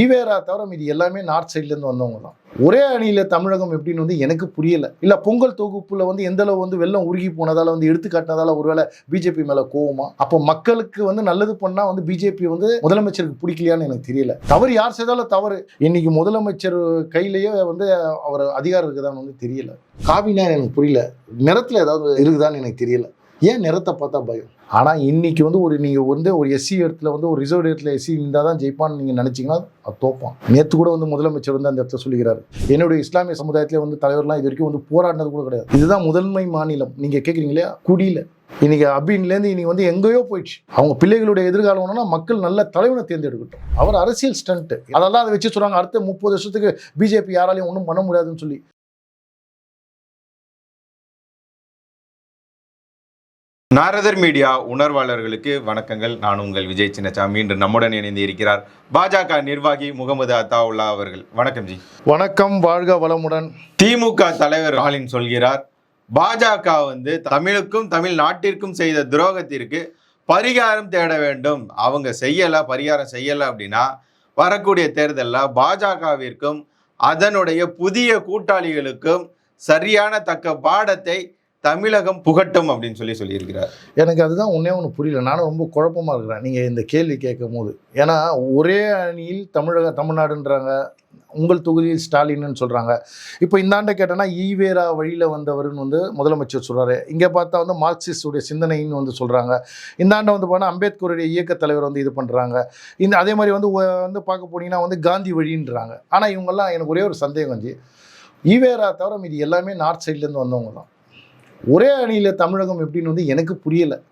ஈவேரா தவிர மீதி எல்லாமே நார்த் சைட்லேருந்து வந்தவங்க தான் ஒரே அணியில் தமிழகம் எப்படின்னு வந்து எனக்கு புரியலை. இல்லை பொங்கல் தொகுப்பில் வந்து எந்த அளவு வந்து வெள்ளம் உருகி போனதால் வந்து எடுத்துக்காட்டினதால ஒருவேளை பிஜேபி மேலே கோவமா? அப்போ மக்களுக்கு வந்து நல்லது பண்ணால் வந்து பிஜேபி வந்து முதலமைச்சருக்கு பிடிக்கலையான்னு எனக்கு தெரியல. தவறு யார் செய்தாலும் தவறு. இன்னைக்கு முதலமைச்சர் கையிலேயே வந்து அவர் அதிகாரம் இருக்குதான்னு வந்து தெரியல. காவினா எனக்கு புரியல. நிறத்தில் ஏதாவது இருக்குதான்னு எனக்கு தெரியல. ஏன் நிறத்தை பார்த்தா பயம்? ஆனால் இன்றைக்கி வந்து ஒரு நீங்கள் வந்து ஒரு எஸ்சி இடத்துல வந்து ஒரு ரிசர்வ் இடத்துல எஸ்சி இருந்தால் தான் ஜெயிப்பான்னு நீங்கள் நினச்சிங்கன்னா அது தோப்பான். நேற்று கூட வந்து முதலமைச்சர் வந்து அந்த இடத்துல சொல்லுகிறார் என்னுடைய இஸ்லாமிய சமுதாயத்தில் வந்து தலைவர்லாம் இது வரைக்கும் வந்து போராடினது கூட கிடையாது. இதுதான் முதன்மை மாநிலம். நீங்கள் கேட்குறீங்களே குடியில். இன்னைக்கு அபின்லேருந்து இன்னைக்கு வந்து எங்கேயோ போயிடுச்சு. அவங்க பிள்ளைகளுடைய எதிர்காலம் என்னன்னா மக்கள் நல்ல தலைவனை தேர்ந்தெடுக்கட்டும். அவர் அரசியல் ஸ்டண்ட்டு அதெல்லாம் அதை வச்சு சொல்கிறாங்க அடுத்த முப்பது வருஷத்துக்கு பிஜேபி யாராலையும் ஒன்றும் பண்ண முடியாதுன்னு சொல்லி. நாரதர் மீடியா உணர்வாளர்களுக்கு வணக்கங்கள். நான் உங்கள் விஜய் சின்னசாமி. இன்று நம்முடன் இணைந்து இருக்கிறார் பாஜக நிர்வாகி முகமது அத்தாவுல்லா அவர்கள். வணக்கம் ஜி. வணக்கம் வாழ்க வளமுடன். திமுக தலைவர் ஸ்டாலின் சொல்கிறார் பாஜக வந்து தமிழுக்கும் தமிழ்நாட்டிற்கும் செய்த துரோகத்திற்கு பரிகாரம் தேட வேண்டும். அவங்க செய்யல பரிகாரம் செய்யல அப்படின்னா வரக்கூடிய தேர்தலில் பாஜகவிற்கும் அதனுடைய புதிய கூட்டாளிகளுக்கும் சரியான தக்க பாடத்தை தமிழகம் புகட்டும் அப்படின்னு சொல்லி சொல்லியிருக்கிறார். எனக்கு அதுதான் ஒன்றே ஒன்று புரியல. நானும் ரொம்ப குழப்பமாக இருக்கிறேன். நீங்கள் இந்த கேள்வி கேட்கும் போது ஏன்னா ஒரே அணியில் தமிழக தமிழ்நாடுன்றாங்க. உங்கள் தொகுதியில் ஸ்டாலின்னு சொல்கிறாங்க இப்போ இந்தாண்ட கேட்டோன்னா ஈவேரா வழியில் வந்தவர்னு வந்து முதலமைச்சர் சொல்கிறாரு இங்கே பார்த்தா வந்து மார்க்சிஸ்டுடைய சிந்தனைன்னு வந்து சொல்கிறாங்க இந்தாண்ட வந்து போனால் அம்பேத்கருடைய இயக்க தலைவர் வந்து இது பண்ணுறாங்க இந்த அதே மாதிரி வந்து வந்து பார்க்க போனீங்கன்னா வந்து காந்தி வழின்றாங்க. ஆனால் இவங்கெல்லாம் எனக்கு ஒரே ஒரு சந்தேகம் வந்து ஈவேரா தவிர மீதி எல்லாமே நார்த் சைட்லேருந்து வந்தவங்க தான். ஒரே அணியில் தமிழகம் எப்படின்னு வந்து எனக்கு புரியலை.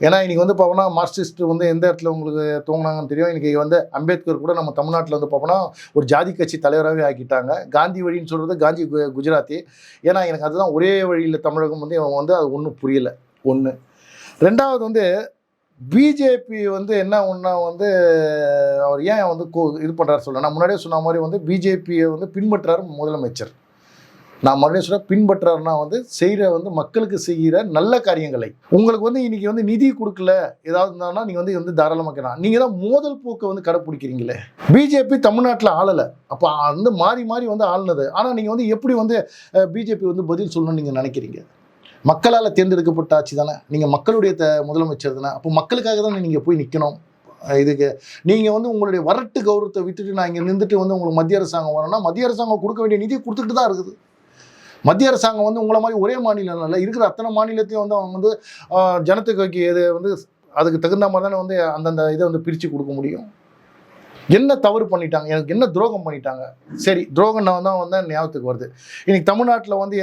ஏன்னா இன்றைக்கி வந்து பார்ப்போம்னா மார்க்சிஸ்ட் வந்து எந்த இடத்துல உங்களுக்கு தூங்கினாங்கன்னு தெரியும். இன்றைக்கி வந்து அம்பேத்கர் கூட நம்ம தமிழ்நாட்டில் வந்து பார்ப்போம்னா ஒரு ஜாதி கட்சி தலைவராகவே ஆக்கிட்டாங்க. காந்தி வழின்னு சொல்கிறது காந்தி கு- குஜராத்தி. ஏன்னா எனக்கு அதுதான் ஒரே வழியில் தமிழகம் வந்து இவங்க வந்து அது ஒன்றும் புரியலை. ஒன்று ரெண்டாவது வந்து பிஜேபி வந்து என்ன ஒன்றா வந்து அவர் ஏன் வந்து கோ- இது பண்ணுறாரு சொல்ல நான் முன்னாடியே சொன்ன மாதிரி வந்து பிஜேபியை வந்து பின்பற்றுறாரு முதலமைச்சர். நான் மறுபடியும் சொல்ல பின்பற்றாருன்னா வந்து செய்கிற வந்து மக்களுக்கு செய்கிற நல்ல காரியங்களை. உங்களுக்கு வந்து இன்னைக்கு வந்து நிதி கொடுக்கல ஏதாவது இருந்தாங்கன்னா நீங்கள் வந்து வந்து தாராளமாக கேட்கலாம். நீங்கள் தான் மோதல் போக்கை வந்து கடைப்பிடிக்கிறீங்களே. பிஜேபி தமிழ்நாட்டில் ஆளலை. அப்போ வந்து மாறி மாறி வந்து ஆளுனது. ஆனால் நீங்கள் வந்து எப்படி வந்து பிஜேபி வந்து பதில் சொல்லணும்னு நீங்கள் நினைக்கிறீங்க? மக்களால் தேர்ந்தெடுக்கப்பட்ட ஆட்சி தானே. நீங்கள் மக்களுடைய த முதலமைச்சர் தானே. அப்போ மக்களுக்காக தானே நீங்கள் போய் நிற்கணும் இதுக்கு. நீங்கள் வந்து உங்களுடைய வரட்டு கௌரவத்தை விட்டுட்டு நான் இங்கே நின்றுட்டு வந்து உங்களுக்கு மத்திய அரசாங்கம் வரணும்னா மத்திய அரசாங்கம் கொடுக்க வேண்டிய நிதி கொடுத்துட்டு தான் இருக்குது. மத்திய அரசாங்கம் வந்து உங்களை மாதிரி ஒரே மாநிலம் இல்லை இருக்கிற அத்தனை மாநிலத்தையும் வந்து அவங்க வந்து ஜனத்துக்கு ஜனத்தொகைக்கு இது வந்து அதுக்கு தகுந்த மாதிரி தானே வந்து அந்தந்த இதை வந்து பிரித்து கொடுக்க முடியும்? என்ன தவறு பண்ணிட்டாங்க? எனக்கு என்ன துரோகம் பண்ணிட்டாங்க? சரி துரோகம் நான் தான் வந்து ஞாபகத்துக்கு வருது. இன்னைக்கு தமிழ்நாட்டில் வந்து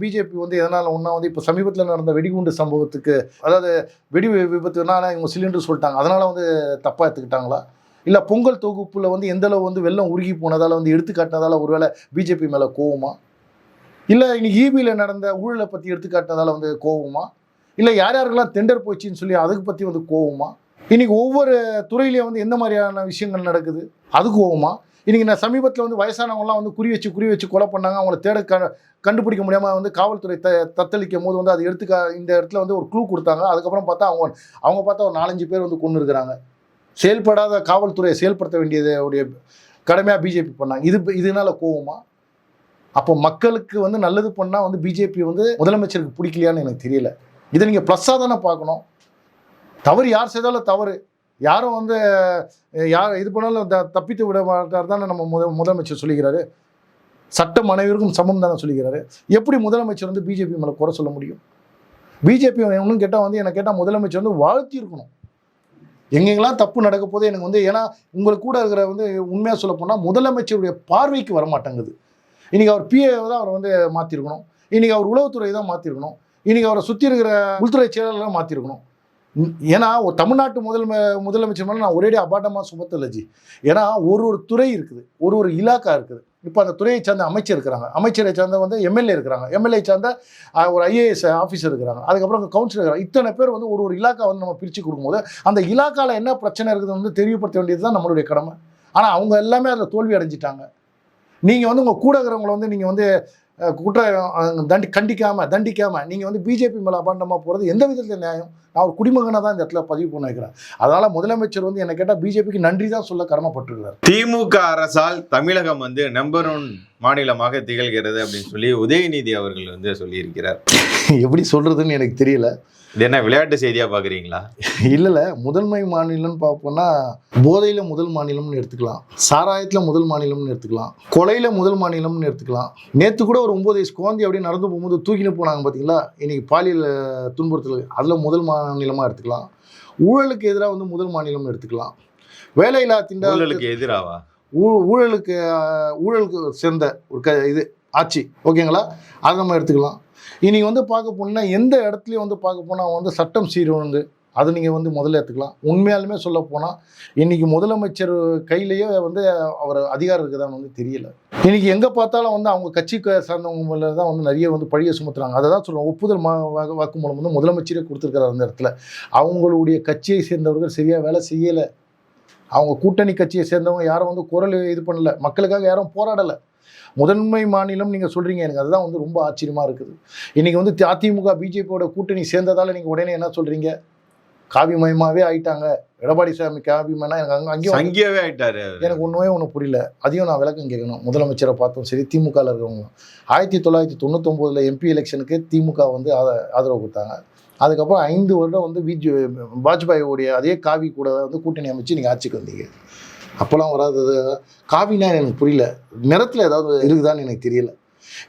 பிஜேபி வந்து எதனால் ஒன்றா வந்து இப்போ சமீபத்தில் நடந்த வெடிகுண்டு சம்பவத்துக்கு அதாவது வெடி விபத்துனால இவங்க சிலிண்டர் சொல்லிட்டாங்க. அதனால் வந்து தப்பாக எடுத்துக்கிட்டாங்களா? இல்லை பொங்கல் தொகுப்பில் வந்து எந்த அளவு வந்து வெள்ளம் உருகி போனதால் வந்து எடுத்துக்காட்டினதால ஒருவேளை பிஜேபி மேலே கோவமாக இல்லை இன்னைக்கு ஈபியில் நடந்த ஊழலை பற்றி எடுத்துக்காட்டதால் வந்து கோவமா? இல்லை யார் யாருக்கெல்லாம் டெண்டர் போச்சுன்னு சொல்லி அதுக்கு பற்றி வந்து கோவமா? இன்னைக்கு ஒவ்வொரு துறையிலையும் வந்து எந்த மாதிரியான விஷயங்கள் நடக்குது? அது கோவமா? இன்னைக்கு நான் சமீபத்தில் வந்து வயசானவங்களாம் வந்து குறி வச்சு குறி வச்சு கொலை பண்ணாங்க. அவங்கள தேட க கண்டுபிடிக்க முடியாமல் வந்து காவல்துறை த தத்தளிக்கும் போது வந்து அது எடுத்துக்க இந்த இடத்துல வந்து ஒரு க்ளூ கொடுத்தாங்க. அதுக்கப்புறம் பார்த்தா அவங்க அவங்க பார்த்தா ஒரு நாலஞ்சு பேர் வந்து கொண்டு இருக்கிறாங்க. செயல்படாத காவல்துறையை செயல்படுத்த வேண்டியது உடைய கடமையாக பிஜேபி பண்ணாங்க. இது இதனால கோவமா? அப்போ மக்களுக்கு வந்து நல்லது பண்ணால் வந்து பிஜேபி வந்து முதலமைச்சருக்கு பிடிக்கலையான்னு எனக்கு தெரியல. இதை நீங்கள் ப்ளஸ்ஸாக தானே பார்க்கணும். தவறு யார் செய்தாலும் தவறு. யாரும் வந்து யார் இது பண்ணாலும் த தப்பித்து விட மாட்டார் தானே நம்ம முத முதலமைச்சர் சொல்லிக்கிறாரு. சட்டம் அனைவருக்கும் சமம் தானே சொல்லிக்கிறாரு. எப்படி முதலமைச்சர் வந்து பிஜேபி மேலே குறை சொல்ல முடியும்? பிஜேபி ஒன்றும் கேட்டால் வந்து எனக்கு கேட்டால் முதலமைச்சர் வந்து வாழ்த்தி இருக்கணும். எங்கெங்கெல்லாம் தப்பு நடக்க போதே எனக்கு வந்து ஏன்னா உங்களுக்கு கூட இருக்கிற வந்து உண்மையாக சொல்ல போனால் முதலமைச்சருடைய பார்வைக்கு வர இன்றைக்கி இன்னைக்கு அவர் பிஏ தான் அவர் வந்து மாற்றிருக்கணும் இன்னைக்கு அவர் உளவுத்துறை தான் மாற்றிருக்கணும் இன்னைக்கு அவரை சுற்றி இருக்கிற உள்துறை செயலாளர் மாற்றிருக்கணும் ஏன்னா ஒரு தமிழ்நாட்டு முதல் முதலமைச்சர் மேலே நான் ஒரேடியாக அபாட்டமாக சுமத்தல ஜி. ஏன்னா ஒரு ஒரு துறை இருக்குது. ஒரு ஒரு இலாக்கா இருக்குது. இப்போ அந்த துறையை சார்ந்த அமைச்சர் இருக்கிறாங்க. அமைச்சரை சார்ந்த வந்து எம்எல்ஏ இருக்கிறாங்க. எம்எல்ஏ சார்ந்த ஒரு ஐஏஎஸ் ஆஃபீஸர் இருக்கிறாங்க. அதுக்கப்புறம் கவுன்சிலர் இருக்கிறாங்க. இத்தனை பேர் வந்து ஒரு ஒரு இலாக்கா வந்து நம்ம பிரித்து கொடுக்கும்போது அந்த இலாக்காவில் என்ன பிரச்சனை இருக்குதுன்னு வந்து தெரியப்படுத்த வேண்டியது தான் நம்மளுடைய கடமை. ஆனால் அவங்க எல்லாமே அதில் தோல்வி அடைஞ்சிட்டாங்க. நீங்கள் வந்து உங்கள் கூட இருக்கிறவங்களை வந்து நீங்கள் வந்து குற்ற தண்டி கண்டிக்காமல் தண்டிக்காமல் நீங்கள் வந்து பிஜேபி மேலே அபாண்டமாக போகிறது எந்த விதத்தில் நியாயம்? நான் ஒரு குடிமகனாக தான் இந்த இடத்துல பதிவு பண்ண வைக்கிறேன் அதனால் முதலமைச்சர் வந்து என்னை கேட்டால் பிஜேபிக்கு நன்றி தான் சொல்ல கடமைப்பட்டிருக்கிறார். திமுக அரசால் தமிழகம் வந்து நம்பர் ஒன் மாநிலமாக திகழ்கிறது அப்படின்னு சொல்லி உதயநிதி அவர்கள் வந்து சொல்லியிருக்கிறார். எப்படி சொல்கிறதுன்னு எனக்கு தெரியல. இது என்ன விளையாட்டு செய்தியா பாக்குறீங்களா? இல்லை இல்லை முதன்மை மாநிலம்னு பார்ப்போம்னா போதையில் முதல் மாநிலம்னு எடுத்துக்கலாம் சாராயத்தில் முதல் மாநிலம்னு எடுத்துக்கலாம் கொலையில் முதல் மாநிலம்னு எடுத்துக்கலாம். நேற்று கூட ஒரு ஒம்பது வயசு குழந்தை அப்படியே நடந்து போகும்போது தூக்கின்னு போனாங்க பார்த்தீங்களா இன்னைக்கு பாலியல் துன்புறுத்தல் அதில் முதல் மாநிலமாக எடுத்துக்கலாம். ஊழலுக்கு எதிராக வந்து முதல் மாநிலம்னு எடுத்துக்கலாம். வேலையில்லா திண்டாட்டத்துக்கு ஊழலுக்கு எதிராவா? ஊழலுக்கு ஊழலுக்கு சேர்ந்த ஒரு க இது ஆட்சி. ஓகேங்களா? அதை நம்ம எடுத்துக்கலாம். இனி வந்து பார்க்க போனீங்கன்னா எந்த இடத்துலையும் வந்து பார்க்க போனால் வந்து சட்டம் சீர்ஒழுங்கு அதை நீங்கள் வந்து முதல்ல எடுத்துக்கலாம். உண்மையாலுமே சொல்ல போனால் இன்றைக்கி முதலமைச்சர் கையிலேயே வந்து அவர் அதிகாரம் இருக்குதான்னு வந்து தெரியல. இன்றைக்கி எங்கே பார்த்தாலும் வந்து அவங்க கட்சிக்கு சார்ந்தவங்க தான் வந்து நிறைய வந்து பழிய சுமத்துறாங்க. அதை தான் சொல்கிறோம் ஒப்புதல் மா வாக்கு- வாக்குமூலம் வந்து முதலமைச்சரே கொடுத்துருக்காரு அந்த இடத்துல. அவங்களுடைய கட்சியை சேர்ந்தவர்கள் சரியாக வேலை செய்யலை. அவங்க கூட்டணி கட்சியை சேர்ந்தவங்க யாரும் வந்து குரல் இது பண்ணலை. மக்களுக்காக யாரும் போராடலை. முதன்மை மாநிலம் நீங்கள் சொல்கிறீங்க எனக்கு அதுதான் வந்து ரொம்ப ஆச்சரியமாக இருக்குது. இன்றைக்கி வந்து அதிமுக பிஜேபியோட கூட்டணி சேர்ந்ததால் நீங்கள் உடனே என்ன சொல்கிறீங்க காவிமயமாகவே ஆயிட்டாங்க. எடப்பாடி சாமி காவிமயனா எனக்கு அங்கே அங்கேயும் சங்கியாவே ஆயிட்டாரு. எனக்கு ஒன்றுமே ஒன்றும் புரியல. அதையும் நான் விளக்கம் கேட்கணும். முதலமைச்சரை பார்த்தோம் சரி திமுகவில் இருக்கிறவங்க. ஆயிரத்தி தொள்ளாயிரத்தி தொண்ணூத்தொம்போதில் எம்பி எலெக்ஷனுக்கு திமுக வந்து ஆத- ஆதரவு கொடுத்தாங்க. அதுக்கப்புறம் ஐந்து வருடம் வந்து பிஜே வாஜ்பாயோடைய அதே காவி கூட வந்து கூட்டணி அமைச்சு நீங்கள் ஆட்சிக்கு வந்தீங்க. அப்போல்லாம் வராதது காவினா எனக்கு புரியல. நிறத்தில் ஏதாவது இருக்குதான்னு எனக்கு தெரியல.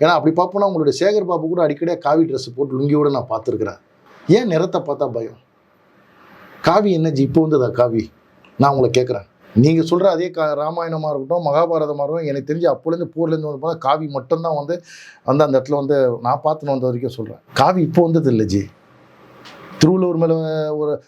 ஏன்னா அப்படி பார்ப்போனா உங்களுடைய சேகர் பாபு கூட அடிக்கடியாக காவி ட்ரெஸ் போட்டு லுங்கியோட நான் பார்த்துருக்குறேன். ஏன் நிறத்தை பார்த்தா பயம்? காவி என்ன? ஜி இப்போ வந்ததா காவி? நான் உங்களை கேட்குறேன். நீங்கள் சொல்கிற அதே கா ராமாயணமாக இருக்கட்டும் மகாபாரதமாக இருக்கட்டும் எனக்கு தெரிஞ்சு அப்போலேருந்து போர்லேருந்து வந்து பார்த்தா காவி மட்டும்தான் வந்து வந்து அந்த இடத்துல வந்து நான் பார்த்துன்னு வந்த வரைக்கும் சொல்கிறேன் காவி இப்போ வந்தது இல்லை ஜி. திருவள்ளுவர் மேலே ஒரு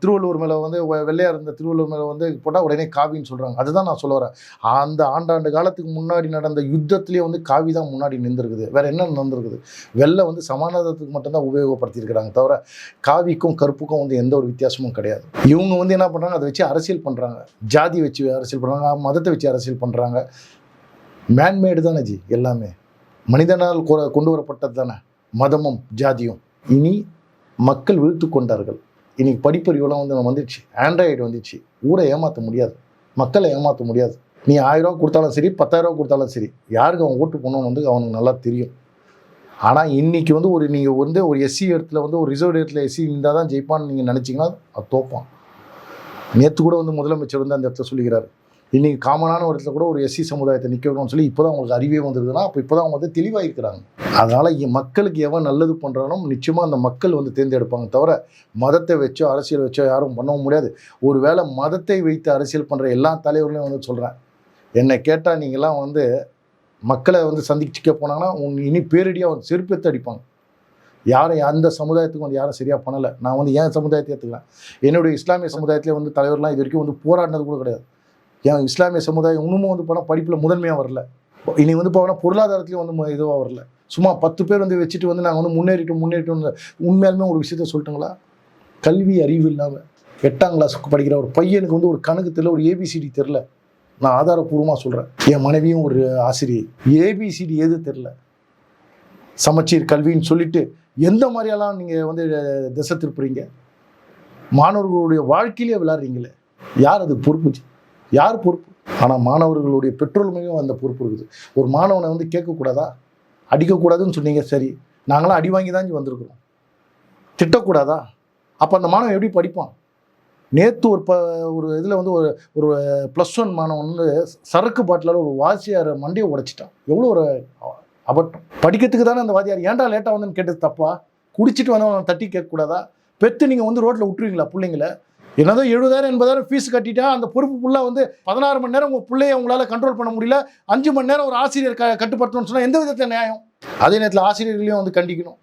திருவள்ளுவர் மேலே வந்து வெள்ளையாக இருந்த திருவள்ளுவர் மேலே வந்து போட்டால் உடனே காவின்னு சொல்கிறாங்க அதுதான் நான் சொல்ல வரேன். அந்த ஆண்டாண்டு காலத்துக்கு முன்னாடி நடந்த யுத்தத்திலே வந்து காவி தான் முன்னாடி நின்றுருக்குது. வேறு என்ன நடந்திருக்குது? வெள்ளை வந்து சமாதானத்துக்கு மட்டும்தான் உபயோகப்படுத்தியிருக்கிறாங்க தவிர காவிக்கும் கருப்புக்கும் வந்து எந்த ஒரு வித்தியாசமும் கிடையாது. இவங்க வந்து என்ன பண்ணுறாங்க அதை வச்சு அரசியல் பண்ணுறாங்க ஜாதி வச்சு அரசியல் பண்ணுறாங்க மதத்தை வச்சு அரசியல் பண்ணுறாங்க மேன்மேடு தானே ஜி எல்லாமே. மனிதனால் கொ- கொண்டு வரப்பட்டது தானே. மதமும் ஜாதியும். இனி மக்கள் விழுத்து கொண்டார்கள். இன்னைக்கு படிப்பறிவுலாம் வந்து வந்துடுச்சு. ஆண்ட்ராய்டு வந்துடுச்சு ஊரை ஏமாற்ற முடியாது. மக்களை ஏமாற்ற முடியாது. நீ ஆயிரம் ரூபா கொடுத்தாலும் சரி பத்தாயிரம் ரூபா கொடுத்தாலும் சரி யாருக்கு அவன் ஓட்டு போனோன்னு வந்து அவனுக்கு நல்லா தெரியும். ஆனால் இன்னைக்கு வந்து ஒரு நீங்கள் வந்து ஒரு எஸ்சி இடத்துல வந்து ஒரு ரிசர்வ் இடத்துல எஸ்சி இருந்தால் தான் ஜெயிப்பான்னு நீங்கள் நினச்சிங்கன்னா அது தோப்பான். நேற்று கூட வந்து முதலமைச்சர் வந்து அந்த இடத்துல சொல்லிக்கிறாரு. இன்னைக்கு காமனான ஒரு இடத்துல கூட ஒரு எஸ்சி சமுதாயத்தை நிற்க சொல்லி இப்போ தான் அவங்களுக்கு அறிவே வந்துருதுன்னா அப்போ இப்போ தான் அவங்க வந்து தெளிவாக இருக்கிறாங்க அதனால் மக்களுக்கு எவன் நல்லது பண்ணுறானோ நிச்சயமாக அந்த மக்கள் வந்து தேர்ந்தெடுப்பாங்க. தவிர மதத்தை வச்சோ அரசியல் வச்சோ யாரும் பண்ணவும் முடியாது. ஒரு வேளை மதத்தை வைத்து அரசியல் பண்ணுற எல்லா தலைவர்களையும் வந்து சொல்கிறேன் என்னை கேட்டால் நீங்களாம் வந்து மக்களை வந்து சந்திக்க போனாங்கன்னா உன் இனி பேரடியாக வந்து செருப்பெத்து அடிப்பாங்க. யாரும் அந்த சமுதாயத்துக்கு வந்து யாரும் சரியாக பண்ணலை. நான் வந்து என் சமுதாயத்தை ஏற்றுக்கிறேன் என்னுடைய இஸ்லாமிய சமுதாயத்திலே வந்து தலைவர்லாம் இது வரைக்கும் வந்து போராடினது கூட கிடையாது. என் இஸ்லாமிய சமுதாயம் இன்னமும் வந்து போனால் படிப்பில் முதன்மையாக வரல. இனி வந்து போனால் பொருளாதாரத்துலேயும் வந்து இதுவாக வரல. சும்மா பத்து பேர் வந்து வச்சுட்டு வந்து நாங்கள் வந்து முன்னேறிட்டோம் முன்னேறிட்டோம் உண்மையாலுமே ஒரு விஷயத்த சொல்லிட்டுங்களா? கல்வி அறிவு இல்லாமல் எட்டாம் கிளாஸ் படிக்கிற ஒரு பையனுக்கு வந்து ஒரு கணக்கு தெரியல ஒரு ஏபிசிடி தெரில நான் ஆதாரப்பூர்வமாக சொல்கிறேன் என் மனைவியும் ஒரு ஆசிரியை. ஏபிசிடி எது தெரில சமச்சீர் கல்வின்னு சொல்லிட்டு எந்த மாதிரியெல்லாம் நீங்கள் வந்து திசை திருப்புறீங்க? மாணவர்களுடைய வாழ்க்கையிலே விளாட்றீங்களே யார் அது பொறுப்பு? யார் பொறுப்பு? ஆனால் மாணவர்களுடைய பெற்றோருமையும் அந்த பொறுப்பு இருக்குது. ஒரு மாணவனை வந்து கேட்கக்கூடாதா? அடிக்கக்கூடாதுன்னு சொன்னீங்க சரி. நாங்களாம் அடி வாங்கி தான் வந்திருக்கிறோம். திட்டக்கூடாதா? அப்போ அந்த மாணவன் எப்படி படிப்பான்? நேற்று ஒரு ப ஒரு இதில் வந்து ஒரு ஒரு ப்ளஸ் ஒன் மாணவன் வந்து சரக்கு பாட்டிலால் ஒரு வாசியார் மண்டையை உடைச்சிட்டான். எவ்வளோ ஒரு அபட்டம். படிக்கிறதுக்கு தானே அந்த வாத்தியார் ஏன்டா லேட்டாக வந்துன்னு கேட்டது தப்பா? குடிச்சிட்டு வந்தவன் தட்டி கேட்கக்கூடாதா? பெற்று நீங்கள் வந்து ரோட்டில் விட்டுருவீங்களா பிள்ளைங்கள? என்னதான் எழுபதாயிரம் எண்பதாயிரம் ஃபீஸ் கட்டிட்டா அந்த பொறுப்பு ஃபுல்லாக வந்து பதினாறு மணி நேரம் உங்கள் பிள்ளைய உங்களால் கண்ட்ரோல் பண்ண முடியல. அஞ்சு மணி நேரம் ஒரு ஆசிரியர் க கட்டுப்படுத்தணும்னு சொன்னால் எந்த விதத்தில் நியாயம்? அதே நேரத்தில் ஆசிரியர்களையும் வந்து கண்டிக்கணும்.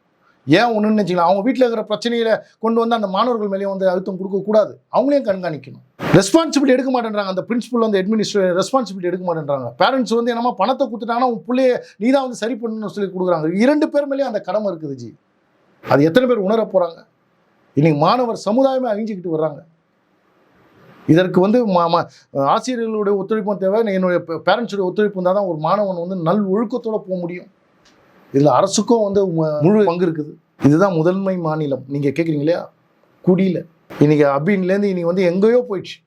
ஏன் ஒன்றுன்னு நினச்சிக்கலாம் அவங்க வீட்டில் இருக்கிற பிரச்சனையில கொண்டு வந்து அந்த மாணவர்கள் மேலேயும் வந்து அழுத்தம் கொடுக்கக்கூடாது அவங்களையும் கண்காணிக்கணும். ரெஸ்பான்சிபிலிட்டி எடுக்க மாட்டேன்றாங்க. அந்த பிரின்சிபல் வந்து அட்மினிஸ்ட்ரேட் ரெஸ்பான்சிபிலிட்டி எடுக்க மாட்டேன்றாங்க. பேரண்ட்ஸ் வந்து என்னமா பணத்தை கொடுத்துட்டாங்கன்னா உன் பிள்ளைய நீ தான் வந்து சரி பண்ணணும்னு சொல்லி கொடுக்குறாங்க. இரண்டு பேர் மேலேயும் அந்த கடமை இருக்குது ஜி. அது எத்தனை பேர் உணர போகிறாங்க இன்னைக்கு மாணவர் சமுதாயமே அழிஞ்சிக்கிட்டு வர்றாங்க. இதற்கு வந்து மா- மா- ஆசிரியர்களுடைய ஒத்துழைப்பும் தேவை. என்னுடைய பேரண்ட்ஸுடைய ஒத்துழைப்பு இருந்தால் தான் ஒரு மாணவன் வந்து நல் ஒழுக்கத்தோட போக முடியும். இதில் அரசுக்கும் வந்து முழு பங்கு இருக்குது. இதுதான் முதன்மை மாநிலம். நீங்கள் கேட்குறீங்க இல்லையா? குடியில். இன்னைக்கு அபின்லேருந்து இன்னைக்கு வந்து எங்கேயோ போயிடுச்சு.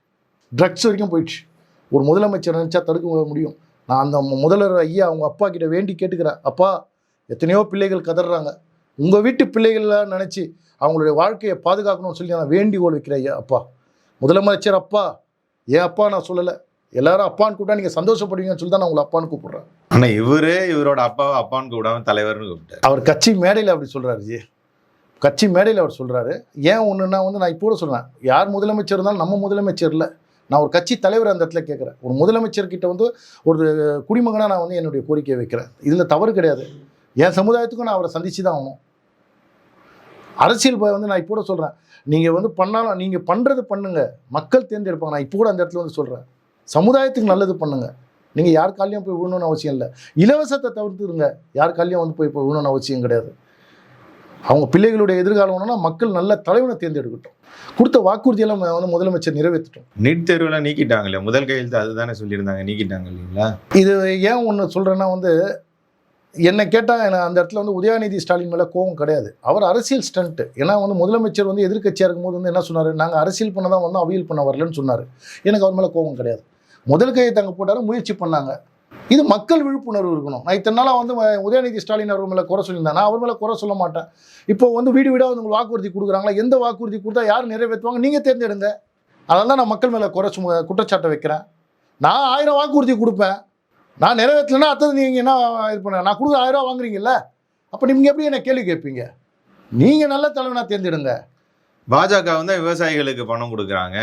ட்ரக்ஸ் வரைக்கும் போயிடுச்சு. ஒரு முதலமைச்சர் நினச்சா தடுக்க முடியும். நான் அந்த முதல்வர் ஐயா அவங்க அப்பா கிட்ட வேண்டி கேட்டுக்கிறேன். அப்பா எத்தனையோ பிள்ளைகள் கதறாங்க. உங்கள் வீட்டு பிள்ளைகள்லாம் நினச்சி அவங்களுடைய வாழ்க்கையை பாதுகாக்கணும்னு சொல்லி நான் வேண்டிகோள் வைக்கிறேன் ஐயா அப்பா. முதலமைச்சர் அப்பா ஏன் அப்பா நான் சொல்லலை? எல்லாரும் அப்பான்னு கூப்பிட்டா நீங்கள் சந்தோஷப்படுவீங்கன்னு சொல்லி தான் நான் உங்களை அப்பான்னு கூப்பிட்றேன். ஆனா இவரு இவரோட அப்பாவை அப்பான்னு கூப்பிடாம தலைவர்னு கூப்பிட்டாரு. அவர் கட்சி மேடையில் அப்படி சொல்கிறாரு ஜி. கட்சி மேடையில் அவர் சொல்கிறாரு ஏன் ஒன்றுனா வந்து நான் இப்போ சொல்கிறேன் யார் முதலமைச்சர் இருந்தாலும் நம்ம முதலமைச்சர் இல்லை. நான் ஒரு கட்சி தலைவர் அந்த இடத்துல கேட்குறேன். ஒரு முதலமைச்சர்கிட்ட வந்து ஒரு குடிமகனாக நான் வந்து என்னுடைய கோரிக்கையை வைக்கிறேன். இதில் தவறு கிடையாது. என் சமுதாயத்துக்கும் நான் அவரை சந்திச்சு தான் ஆகணும். அரசியல் வந்து நான் இப்போ சொல்கிறேன் நீங்கள் வந்து பண்ணாலும் நீங்கள் பண்ணுறது பண்ணுங்க. மக்கள் தேர்ந்தெடுப்பாங்க. நான் இப்போ கூட அந்த இடத்துல வந்து சொல்கிறேன் சமுதாயத்துக்கு நல்லது பண்ணுங்க. நீங்கள் யார் காலையும் போய் விழணும்னு அவசியம் இல்லை. இலவசத்தை தவிர்த்துருங்க யார் காலையும் வந்து போய் போய் விழணும்னு அவசியம் கிடையாது. அவங்க பிள்ளைகளுடைய எதிர்காலம் வேணும்னா மக்கள் நல்ல தலைவனை தேர்ந்தெடுக்கட்டும். கொடுத்த வாக்குறுதியெல்லாம் வந்து முதலமைச்சர் நிறைவேற்றட்டும். நீட் தேர்வுலாம் நீக்கிட்டாங்க இல்லையா முதல் கையெழுத்து அதுதானே சொல்லியிருந்தாங்க. நீக்கிட்டாங்க இல்லைங்களா? இது ஏன் ஒன்று சொல்கிறேன்னா வந்து என்னை கேட்டால் எனக்கு அந்த இடத்துல வந்து உதயாநிதி ஸ்டாலின் மேலே கோவம் கிடையாது. அவர் அரசியல் ஸ்டண்ட்டு ஏன்னா வந்து முதலமைச்சர் வந்து எதிர்க்கட்சியாக இருக்கும்போது வந்து என்ன சொன்னார்? நாங்கள் அரசியல் பண்ண தான் வந்து அவியல் பண்ண வரலன்னு சொன்னார். எனக்கு அவர் மேலே கோவம் கிடையாது. முதல் கையை தங்க போட்டாரு முயற்சி பண்ணாங்க. இது மக்கள் விழிப்புணர்வு இருக்கணும். நான் இத்தனை நாளாக வந்து உதயநிதி ஸ்டாலின் அவர் மேலே குறை சொல்லியிருந்தேன். நான் அவர் மேலே குறை சொல்ல மாட்டேன். இப்போ வந்து வீடு வீடாக வந்து உங்களுக்கு வாக்குறுதி கொடுக்குறாங்களா? எந்த வாக்குறுதி கொடுத்தா யார் நிறைவேற்றுவாங்க? நீங்கள் தேர்ந்தெடுங்க. அதனால தான் நான் மக்கள் மேலே குறை குற்றச்சாட்டை வைக்கிறேன். நான் ஆயிரம் வாக்குறுதி கொடுப்பேன். நான் நிறைவேற்றலைன்னா அடுத்தது நீங்கள் என்ன இது பண்ண நான் கொடுக்குற ஆயிரம் ரூபா வாங்குறீங்கல்ல? அப்போ நீங்கள் எப்படி என்ன கேள்வி கேட்பீங்க? நீங்கள் நல்ல தலைவனா தேர்ந்தெடுங்க. பாஜக வந்து விவசாயிகளுக்கு பணம் கொடுக்குறாங்க.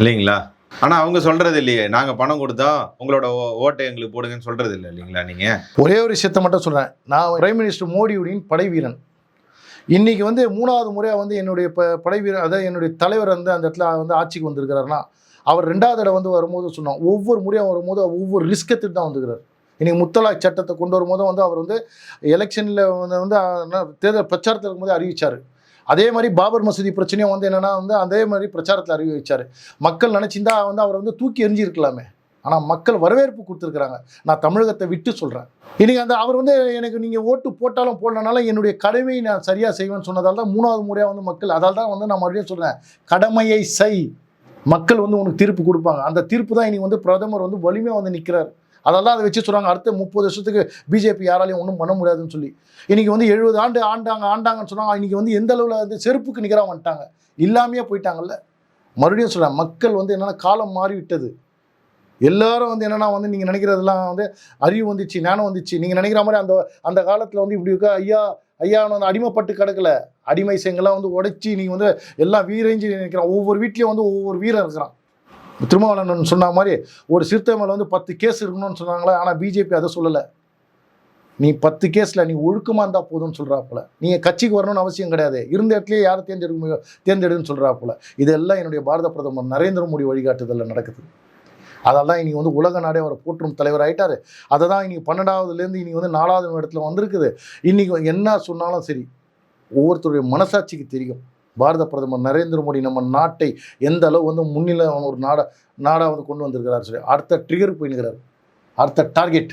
இல்லைங்களா? ஆனா அவங்க சொல்றது இல்லையே. நாங்க பணம் கொடுத்தோம் உங்களோட ஓட்டை எங்களுக்கு போடுங்கன்னு சொல்றது இல்லை இல்லைங்களா நீங்க? ஒரே ஒரு விஷயத்தை மட்டும் சொல்கிறேன் நான் பிரைம் மினிஸ்டர் மோடியுடைய படை வீரன். இன்னைக்கு வந்து மூணாவது முறையாக வந்து என்னுடைய ப படை வீரன் அதாவது என்னுடைய தலைவர் வந்து அந்த இடத்துல வந்து ஆட்சிக்கு வந்திருக்கிறாருன்னா அவர் ரெண்டாவது தடவை வந்து வரும்போது சொன்னோம் ஒவ்வொரு முறையும் வரும்போது ஒவ்வொரு ரிஸ்க் எடுத்துட்டு தான் வந்துக்கிறார். இன்றைக்கி முத்தலாக் சட்டத்தை கொண்டு வரும்போது வந்து அவர் வந்து எலெக்ஷனில் வந்து வந்து தேர்தல் பிரச்சாரத்தில் இருக்கும்போது அறிவிச்சார். அதே மாதிரி பாபர் மசூதி பிரச்சனையும் வந்து என்னென்னா வந்து அதே மாதிரி பிரச்சாரத்தில் அறிவிச்சார். மக்கள் நினச்சிருந்தா வந்து அவரை வந்து தூக்கி எறிஞ்சிருக்கலாமே ஆனால் மக்கள் வரவேற்பு கொடுத்துருக்குறாங்க. நான் தமிழகத்தை விட்டு சொல்கிறேன் இன்றைக்கி அந்த அவர் வந்து எனக்கு நீங்கள் ஓட்டு போட்டாலும் போடலனாலும் என்னுடைய கடமையை நான் சரியாக செய்வேன்னு சொன்னதால் தான் மூணாவது முறையாக வந்து மக்கள் அதால் தான் வந்து நான் மறுபடியும் சொல்கிறேன் கடமையை செய். மக்கள் வந்து உனக்கு தீர்ப்பு கொடுப்பாங்க. அந்த தீர்ப்பு தான் இன்னைக்கு வந்து பிரதமர் வந்து வலிமையாக வந்து நிற்கிறார் அதெல்லாம் அதை வச்சு சொல்கிறாங்க அடுத்த முப்பது வருஷத்துக்கு பிஜேபி யாராலையும் ஒன்றும் பண்ண முடியாதுன்னு சொல்லி. இன்றைக்கி வந்து எழுபது ஆண்டு ஆண்டாங்க ஆண்டாங்கன்னு சொன்னாங்க. இன்றைக்கி வந்து எந்த அளவில் வந்து செருப்புக்கு நிகராக வந்துட்டாங்க. இல்லாமையே போயிட்டாங்கல்ல. மறுபடியும் சொல்கிறேன் மக்கள் வந்து என்னென்னா காலம் மாறிவிட்டது. எல்லாரும் வந்து என்னன்னா வந்து நீங்கள் நினைக்கிறதெல்லாம் வந்து அறிவு வந்துச்சு ஞானம் வந்துச்சு. நீங்கள் நினைக்கிற மாதிரி அந்த அந்த காலத்தில் வந்து இப்படி இருக்கா? ஐயா ஐயா வந்து அடிமைப்பட்டு கிடக்கல. அடிமை செங்கெல்லாம் வந்து உடைச்சி நீங்கள் வந்து எல்லாம் வீரஞ்சி நினைக்கிறான். ஒவ்வொரு வீட்லேயும் வந்து ஒவ்வொரு வீரன் இருக்கிறான். திருமாவளவன் சொன்ன மாதிரி ஒரு சிறுத்தை மேலே வந்து பத்து கேஸ் இருக்கணும்னு சொன்னாங்களே ஆனால் பிஜேபி அதை சொல்லலை. நீ பத்து கேஸில் நீ ஒழுக்கமாக இருந்தால் போதும்னு சொல்கிறாப்புல நீங்கள் கட்சிக்கு வரணும்னு அவசியம் கிடையாது. இருந்த இடத்துலையே யாரை தேர்ந்தெடுக்க முடியும்? தேர்ந்தெடுன்னு சொல்கிறாப்புல இதெல்லாம் என்னுடைய பாரத பிரதமர் நரேந்திர மோடி வழிகாட்டுதலில் நடக்குது. அதெல்லாம் தான் வந்து உலக நாடே அவரை போற்றும் தலைவர் ஆயிட்டாரு. அதை தான் இனி பன்னெண்டாவதுலேருந்து இனி வந்து நாலாவது இடத்துல வந்திருக்குது. இன்றைக்கி என்ன சொன்னாலும் சரி ஒவ்வொருத்தருடைய மனசாட்சிக்கு தெரியும். பாரத பிரதமர் நரேந்திர மோடி நம்ம நாட்டை எந்த அளவு வந்து முன்னிலை ஒரு நாடா நாடாக வந்து கொண்டு வந்திருக்கிறார் சொல்லி அடுத்த ட்ரிகர் போயினுக்கிறார் அடுத்த டார்கெட்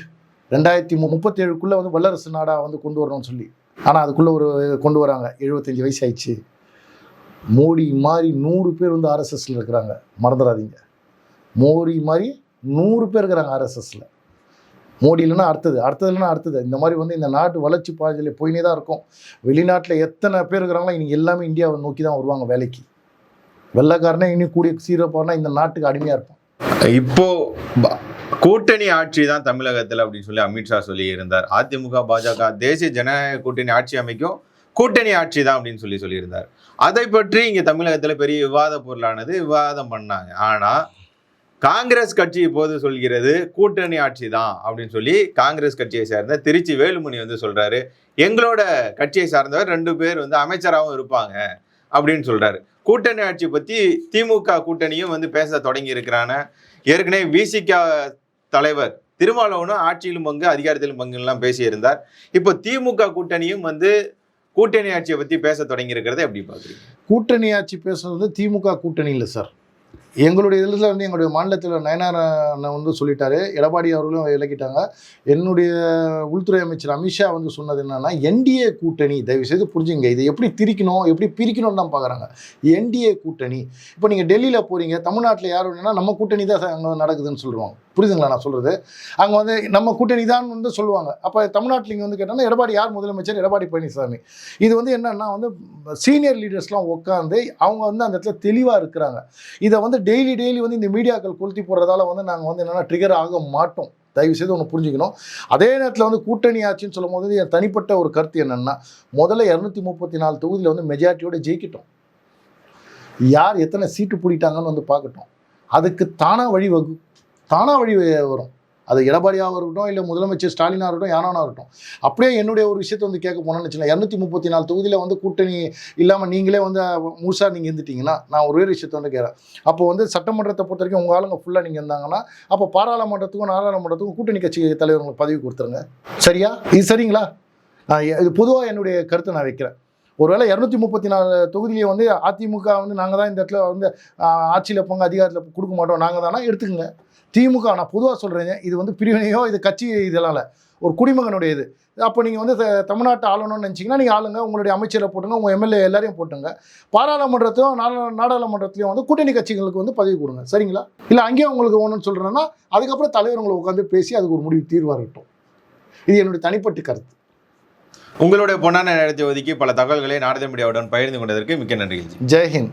ரெண்டாயிரத்தி மு முப்பத்தேழுக்குள்ளே வந்து வல்லரசு நாடாக வந்து கொண்டு வரணும்னு சொல்லி. ஆனால் அதுக்குள்ளே ஒரு கொண்டு வராங்க. எழுபத்தஞ்சி வயசு ஆயிடுச்சு. மோடி மாதிரி நூறு பேர் வந்து ஆர்எஸ்எஸ்ல இருக்கிறாங்க. மறந்துடாதீங்க. மோடி மாதிரி நூறு பேர் இருக்கிறாங்க ஆர்எஸ்எஸ்ல மோடி இல்லைன்னா அடுத்தது அடுத்தது இல்லைன்னா அடுத்தது. இந்த மாதிரி வந்து இந்த நாட்டு வளர்ச்சி பாதையில் போயினே தான் இருக்கும். வெளிநாட்டில் எத்தனை பேர் இருக்கிறாங்களோ இன்னைக்கு எல்லாமே இந்தியாவை நோக்கி தான் வருவாங்க வேலைக்கு. வெள்ளக்காரனே இனி கூடிய சீரப்பானா இந்த நாட்டுக்கு அடிமையாக இருப்பான். இப்போ கூட்டணி ஆட்சி தான் தமிழகத்தில் அப்படின்னு சொல்லி அமித்ஷா சொல்லி இருந்தார் அதிமுக பாஜக தேசிய ஜனநாயக கூட்டணி ஆட்சி அமைக்கும் கூட்டணி ஆட்சி தான் அப்படின்னு சொல்லி சொல்லியிருந்தார். அதை பற்றி இங்கே தமிழகத்தில் பெரிய விவாத பொருளானது விவாதம் பண்ணாங்க. ஆனால் காங்கிரஸ் கட்சி இப்போது சொல்கிறது கூட்டணி ஆட்சி தான் அப்படின்னு சொல்லி காங்கிரஸ் கட்சியை சேர்ந்த திருச்சி வேலுமணி வந்து சொல்றாரு. எங்களோட கட்சியை சார்ந்தவர் ரெண்டு பேர் வந்து அமைச்சராகவும் இருப்பாங்க அப்படின்னு சொல்றாரு. கூட்டணி ஆட்சி பத்தி திமுக கூட்டணியும் வந்து பேச தொடங்கி இருக்கிறான ஏற்கனவே விசிகா தலைவர் திருமாவளவனும் ஆட்சியிலும் பங்கு அதிகாரத்திலும் பங்குலாம் பேசியிருந்தார் இப்போ திமுக கூட்டணியும் வந்து கூட்டணி ஆட்சியை பற்றி பேச தொடங்கி இருக்கிறத எப்படி பார்க்குறீங்க? கூட்டணி ஆட்சி பேசுறது வந்து திமுக கூட்டணி இல்லை சார். எங்களுடைய இதில் வந்து எங்களுடைய மாநிலத்தில் நயனார் அண்ணன் வந்து சொல்லிட்டாரு. எடப்பாடி அவர்களும் விளக்கிட்டாங்க என்னுடைய உள்துறை அமைச்சர் அமித்ஷா வந்து சொன்னது என்னன்னா என்டிஏ கூட்டணி தயவு செய்து புரிஞ்சுங்க இது எப்படி திரிக்கணும் எப்படி பிரிக்கணும்னு தான் பார்க்குறாங்க. என்டிஏ கூட்டணி. இப்போ நீங்கள் டெல்லியில் போகிறீங்க தமிழ்நாட்டில் யார் வேணும்னா நம்ம கூட்டணி தான் அங்கே நடக்குதுன்னு சொல்லுவாங்க. புரியுதுங்களா நான் சொல்கிறது அங்கே வந்து நம்ம கூட்டணி தான் வந்து சொல்லுவாங்க. அப்போ தமிழ்நாட்டில் இங்கே வந்து கேட்டாங்கன்னா எடப்பாடி யார் முதலமைச்சர்? எடப்பாடி பழனிசாமி. இது வந்து என்னென்னா வந்து சீனியர் லீடர்ஸ்லாம் உட்காந்து அவங்க வந்து அந்த இடத்துல தெளிவாக இருக்கிறாங்க. இதை வந்து டெய்லி டெய்லி வந்து இந்த மீடியாக்கள் கொளுத்தி போடுறதால வந்து நாங்கள் வந்து என்னென்னா ட்ரிகர் ஆக மாட்டோம். தயவு செய்து ஒன்று புரிஞ்சுக்கணும். அதே நேரத்தில் வந்து கூட்டணி ஆட்சின்னு சொல்லும் போது என் தனிப்பட்ட ஒரு கருத்து என்னென்னா முதல்ல இரநூத்தி முப்பத்தி நாலு தொகுதியில் வந்து மெஜாரிட்டியோட ஜெயிக்கட்டும். யார் எத்தனை சீட்டு பிடிட்டாங்கன்னு வந்து பார்க்கட்டும். அதுக்கு தானாக வழி வகு தானாக வழி வரும். அது எடப்பாடியாக இருக்கட்டும் இல்லை முதலமைச்சர் ஸ்டாலினாக இருக்கட்டும் யாரானா இருக்கட்டும். அப்படியே என்னுடைய ஒரு விஷயத்தை வந்து கேட்க போனோம்னு வச்சுக்கலாம் இரநூத்தி முப்பத்தி நாலு தொகுதியில் வந்து கூட்டணி இல்லாமல் நீங்களே வந்து முழுசாக நீங்கள் இருந்துட்டீங்கன்னா நான் ஒரே விஷயத்த விஷயத்தை வந்து கேட்குறேன். அப்போ வந்து சட்டமன்றத்தை பொறுத்த வரைக்கும் உங்கள் ஆளுங்க ஃபுல்லாக நீங்கள் இருந்தாங்கன்னா அப்போ பாராளுமன்றத்துக்கும் நாடாளுமன்றத்துக்கும் கூட்டணி கட்சி தலைவர்களுக்கு பதவி கொடுத்துருங்க. சரியா? இது சரிங்களா? நான் இது பொதுவாக என்னுடைய கருத்தை நான் வைக்கிறேன். ஒருவேளை இரநூத்தி முப்பத்தி நாலு தொகுதியை வந்து அதிமுக வந்து நாங்கள் தான் இந்த இடத்துல வந்து ஆட்சியில் பங்கு அதிகாரத்தில் கொடுக்க மாட்டோம் நாங்கள் தானா? எடுத்துக்கங்க. திமுக நான் பொதுவாக சொல்கிறேங்க இது வந்து பிரிவினையோ இது கட்சி இதெல்லாம் இல்லை. ஒரு குடிமகனுடைய இது. அப்போ நீங்கள் வந்து த- தமிழ்நாட்டை ஆளணும்னு நினச்சிங்கன்னா நீங்கள் ஆளுங்க உங்களுடைய அமைச்சரை போட்டுங்க உங்கள் எம்எல்ஏ எல்லாரையும் போட்டுங்க. பாராளுமன்றத்தையும் நாடா நாடாளுமன்றத்திலையும் வந்து கூட்டணி கட்சிகளுக்கு வந்து பதவி கொடுங்க. சரிங்களா? இல்லை அங்கேயும் உங்களுக்கு ஒன்றுன்னு சொல்கிறேன்னா அதுக்கப்புறம் தலைவர் உங்களை உட்காந்து பேசி அதுக்கு ஒரு முடிவு தீர்வாக இருக்கட்டும் இது என்னுடைய தனிப்பட்ட கருத்து. உங்களுடைய பொன்னான நேரத்தை ஒதுக்கி பல தகவல்களை நாரத மீடியாவுடன் பகிர்ந்து கொண்டதற்கு மிக்க நன்றி ஜெய்ஹிந்த்.